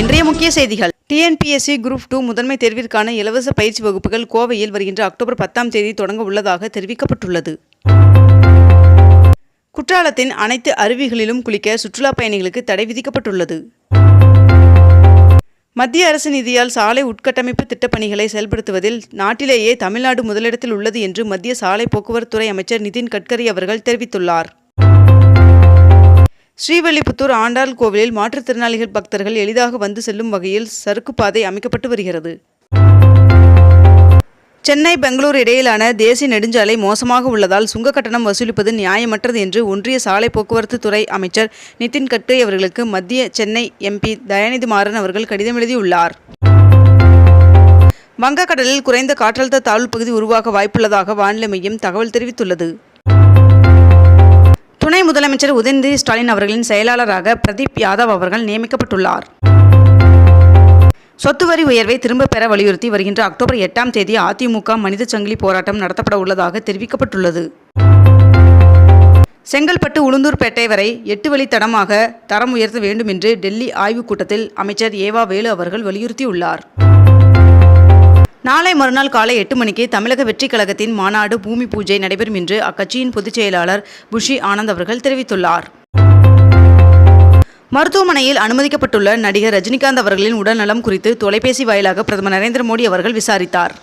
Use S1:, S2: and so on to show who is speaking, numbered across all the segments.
S1: இன்றைய முக்கிய செய்திகள். டிஎன்பிஎஸ்சி குரூப் டூ முதன்மை தேர்விற்கான இலவச பயிற்சி வகுப்புகள் கோவையில் வருகின்ற அக்டோபர் பத்தாம் தேதி தொடங்க உள்ளதாக தெரிவிக்கப்பட்டுள்ளது. குற்றாலத்தின் அனைத்து அருவிகளிலும் குளிக்க சுற்றுலா பயணிகளுக்கு தடை விதிக்கப்பட்டுள்ளது. மத்திய அரசு நிதியால் சாலை உட்கட்டமைப்பு திட்டப்பணிகளை செயல்படுத்துவதில் நாட்டிலேயே தமிழ்நாடு முதலிடத்தில் உள்ளது என்று மத்திய சாலை போக்குவரத்துறை அமைச்சர் நிதின் கட்கரி அவர்கள் தெரிவித்துள்ளார். ஸ்ரீவல்லிபுத்தூர் ஆண்டாள் கோவிலில் மாற்றுத்திறனாளிகள் பக்தர்கள் எளிதாக வந்து செல்லும் வகையில் சறுக்கு பாதை அமைக்கப்பட்டு வருகிறது. சென்னை பெங்களூர் இடையிலான தேசிய நெடுஞ்சாலை மோசமாக உள்ளதால் சுங்க கட்டணம் வசூலிப்பது நியாயமற்றது என்று ஒன்றிய சாலை போக்குவரத்து துறை அமைச்சர் நிதின் கட்கரி அவர்களுக்கு மத்திய சென்னை எம்பி தயாநிதி மாறன் அவர்கள் கடிதம் எழுதியுள்ளார். வங்கக்கடலில் குறைந்த காற்றழுத்த தாழ்வு பகுதி உருவாக வாய்ப்புள்ளதாக வானிலை மையம் தகவல் தெரிவித்துள்ளது. துணை முதலமைச்சர் உதயநிதி ஸ்டாலின் அவர்களின் செயலாளராக பிரதீப் யாதவ் அவர்கள் நியமிக்கப்பட்டுள்ளார். சொத்து வரி உயர்வை திரும்பப் பெற வலியுறுத்தி வருகின்ற அக்டோபர் எட்டாம் தேதி அதிமுக மனித சங்கிலி போராட்டம் நடத்தப்பட உள்ளதாக தெரிவிக்கப்பட்டுள்ளது. செங்கல்பட்டு உளுந்தூர்பேட்டை வரை எட்டு வழி தடமாக தரம் உயர்த்த வேண்டும் என்று டெல்லி ஆய்வுக் கூட்டத்தில் அமைச்சர் ஏவா வேலு அவர்கள் வலியுறுத்தியுள்ளார். நாளை மறுநாள் காலை எட்டு மணிக்கு தமிழக வெற்றிக் கழகத்தின் மாநாடு பூமி பூஜை நடைபெறும் என்று அக்கட்சியின் பொதுச் செயலாளர் புஷி ஆனந்த் அவர்கள் தெரிவித்துள்ளார். மருத்துவமனையில் அனுமதிக்கப்பட்டுள்ள நடிகர் ரஜினிகாந்த் அவர்களின் உடல்நலம் குறித்து தொலைபேசி வாயிலாக பிரதமர் நரேந்திர மோடி அவர்கள் விசாரித்தார்.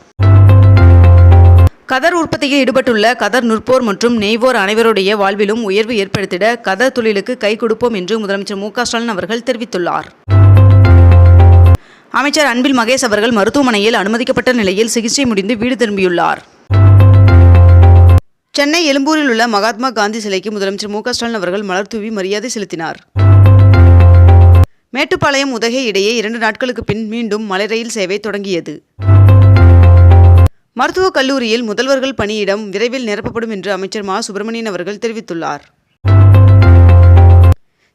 S1: கதர் உற்பத்தியில் ஈடுபட்டுள்ள கதர் நுற்போர் மற்றும் நெய்வோர் அனைவருடைய வாழ்விலும் உயர்வு ஏற்படுத்திட கதர் தொழிலுக்கு கை கொடுப்போம் என்று முதலமைச்சர் மு க ஸ்டாலின் அவர்கள் தெரிவித்துள்ளார். அமைச்சர் அன்பில் மகேஷ் அவர்கள் மருத்துவமனையில் அனுமதிக்கப்பட்ட நிலையில் சிகிச்சை முடிந்து வீடு திரும்பியுள்ளார். சென்னை எழும்பூரில் உள்ள மகாத்மா காந்தி சிலைக்கு முதலமைச்சர் மு ஸ்டாலின் அவர்கள் மலர் தூவி மரியாதை செலுத்தினார். மேட்டுப்பாளையம் உதகை இடையே இரண்டு நாட்களுக்கு பின் மீண்டும் மலை ரயில் சேவை தொடங்கியது. மருத்துவக் கல்லூரியில் முதல்வர்கள் பணியிடம் விரைவில் நிரப்பப்படும் என்று அமைச்சர் மா. சுப்பிரமணியன் அவர்கள் தெரிவித்துள்ளார்.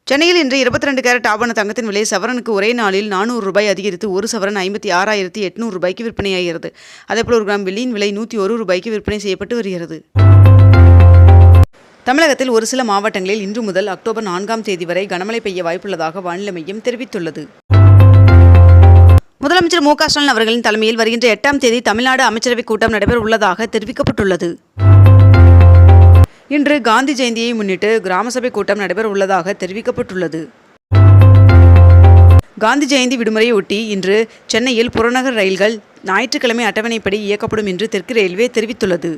S1: சென்னையில் இன்று இருபத்தி ரெண்டு கேரட் ஆபண தங்கத்தின் விலை சவரனுக்கு ஒரே நாளில் நானூறு ரூபாய் அதிகரித்து ஒரு சவரன் ஐம்பத்தி ஆறாயிரத்தி எட்நூறு ரூபாய்க்கு விற்பனையாகிறது. அதேபோல் ஒரு கிராம் வெள்ளியின் விலை நூற்றி ஒரு ரூபாய்க்கு விற்பனை செய்யப்பட்டு வருகிறது. தமிழகத்தில் ஒரு சில மாவட்டங்களில் இன்று முதல் அக்டோபர் நான்காம் தேதி வரை கனமழை பெய்ய வாய்ப்புள்ளதாக வானிலை மையம் தெரிவித்துள்ளது. முதலமைச்சர் மு க ஸ்டாலின் அவர்களின் தலைமையில் வருகின்ற எட்டாம் தேதி தமிழ்நாடு அமைச்சரவைக் கூட்டம் நடைபெற உள்ளதாக தெரிவிக்கப்பட்டுள்ளது. இன்று காந்தி ஜெயந்தியை முன்னிட்டு கிராம சபை கூட்டம் நடைபெற உள்ளதாக தெரிவிக்கப்பட்டுள்ளது. காந்தி ஜெயந்தி விடுமுறையை ஒட்டி இன்று சென்னையில் புறநகர் ரயில்கள் ஞாயிற்றுக்கிழமை அட்டவணைப்படி இயக்கப்படும் என்று தெற்கு ரயில்வே தெரிவித்துள்ளது.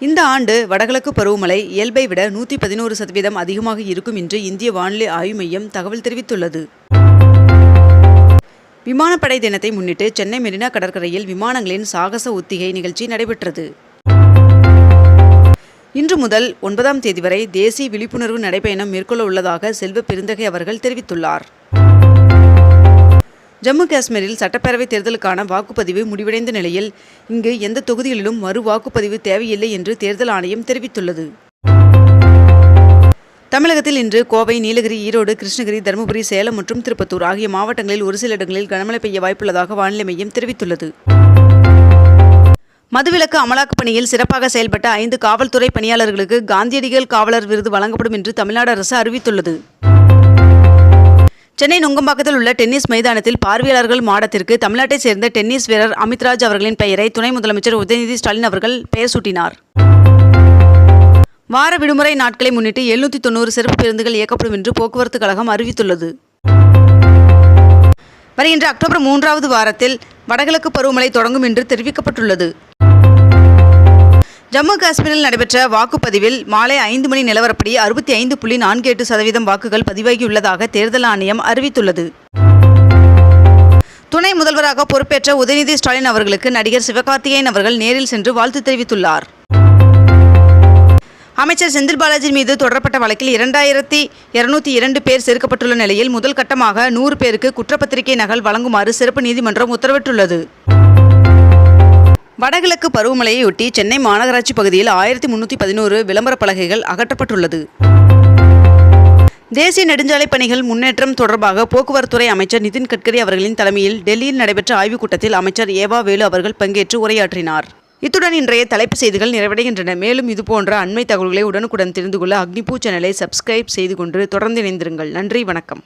S1: இந்த ஆண்டு வடகிழக்கு பருவமழை இயல்பை விட நூற்றி பதினோரு சதவீதம் அதிகமாக இருக்கும் என்று இந்திய வானிலை ஆய்வு மையம் தகவல் தெரிவித்துள்ளது. விமானப்படை தினத்தை முன்னிட்டு சென்னை மெரினா கடற்கரையில் விமானங்களின் சாகச ஒத்திகை நிகழ்ச்சி நடைபெற்றது. இன்று முதல் ஒன்பதாம் தேதி வரை தேசிய விழிப்புணர்வு நடைபயணம் மேற்கொள்ள உள்ளதாக செல்வ பெருந்தகை அவர்கள் தெரிவித்துள்ளார். ஜம்மு காஷ்மீரில் சட்டப்பேரவைத் தேர்தலுக்கான வாக்குப்பதிவு முடிவடைந்த நிலையில் இங்கு எந்த தொகுதிகளிலும் மறு வாக்குப்பதிவு தேவையில்லை என்று தேர்தல் ஆணையம் தெரிவித்துள்ளது. தமிழகத்தில் இன்று கோவை நீலகிரி ஈரோடு கிருஷ்ணகிரி தருமபுரி சேலம் மற்றும் திருப்பத்தூர் ஆகிய மாவட்டங்களில் ஒரு சில இடங்களில் கனமழை பெய்ய வாய்ப்புள்ளதாக வானிலை மையம் தெரிவித்துள்ளது. மதுவிலக்கு அமலாக்கப் பணியில் சிறப்பாக செயல்பட்ட ஐந்து காவல்துறை பணியாளர்களுக்கு காந்தியடிகள் காவலர் விருது வழங்கப்படும் என்று தமிழ்நாடு அரசு அறிவித்துள்ளது. சென்னை நுங்கம்பாக்கத்தில் உள்ள டென்னிஸ் மைதானத்தில் பார்வையாளர்கள் மாடத்திற்கு தமிழ்நாட்டைச் சேர்ந்த டென்னிஸ் வீரர் அமித்ராஜ் அவர்களின் பெயரை துணை முதலமைச்சர் உதயநிதி ஸ்டாலின் அவர்கள் பெயர் சூட்டினார். வார விடுமுறை நாட்களை முன்னிட்டு எழுநூற்றி தொண்ணூறு சிறப்பு பேருந்துகள் இயக்கப்படும் என்று போக்குவரத்து கழகம் அறிவித்துள்ளது. வருகின்ற அக்டோபர் மூன்றாவது வாரத்தில் வடகிழக்கு பருவமழை தொடங்கும் என்று தெரிவிக்கப்பட்டுள்ளது. ஜம்மு காஷ்மீரில் நடைபெற்ற வாக்குப்பதிவில் மாலை ஐந்து மணி நிலவரப்படி அறுபத்தி ஐந்து புள்ளி நான்கு எட்டு சதவீதம் வாக்குகள் பதிவாகியுள்ளதாக தேர்தல் ஆணையம் அறிவித்துள்ளது. துணை முதல்வராக பொறுப்பேற்ற உதயநிதி ஸ்டாலின் அவர்களுக்கு நடிகர் சிவகார்த்திகேயன் அவர்கள் நேரில் சென்று வாழ்த்து தெரிவித்துள்ளார். அமைச்சர் செந்தில் பாலாஜி மீது தொடரப்பட்ட வழக்கில் இரண்டாயிரத்தி இருநூத்தி இரண்டு பேர் சேர்க்கப்பட்டுள்ள நிலையில் முதல் கட்டமாக நூறு பேருக்கு குற்றப்பத்திரிகை நகல் வழங்குமாறு சிறப்பு நீதிமன்றம் உத்தரவிட்டுள்ளது. வடகிழக்கு பருவமழையொட்டி சென்னை மாநகராட்சி பகுதியில் ஆயிரத்தி முன்னூற்றி பதினோரு விளம்பர பலகைகள் அகற்றப்பட்டுள்ளது. தேசிய நெடுஞ்சாலை பணிகள் முன்னேற்றம் தொடர்பாக போக்குவரத்துறை அமைச்சர் நிதின் கட்கரி அவர்களின் தலைமையில் டெல்லியில் நடைபெற்ற ஆய்வுக் கூட்டத்தில் அமைச்சர் ஏவா வேலு அவர்கள் பங்கேற்று உரையாற்றினார். இத்துடன் இன்றைய தலைப்புச் செய்திகள் நிறைவடைகின்றன. மேலும் இதுபோன்ற அண்மை தகவல்களை உடனுக்குடன் தெரிந்து கொள்ள அக்னிபூ சேனலை சப்ஸ்கிரைப் செய்து கொண்டு தொடர்ந்து இணைந்திருங்கள். நன்றி வணக்கம்.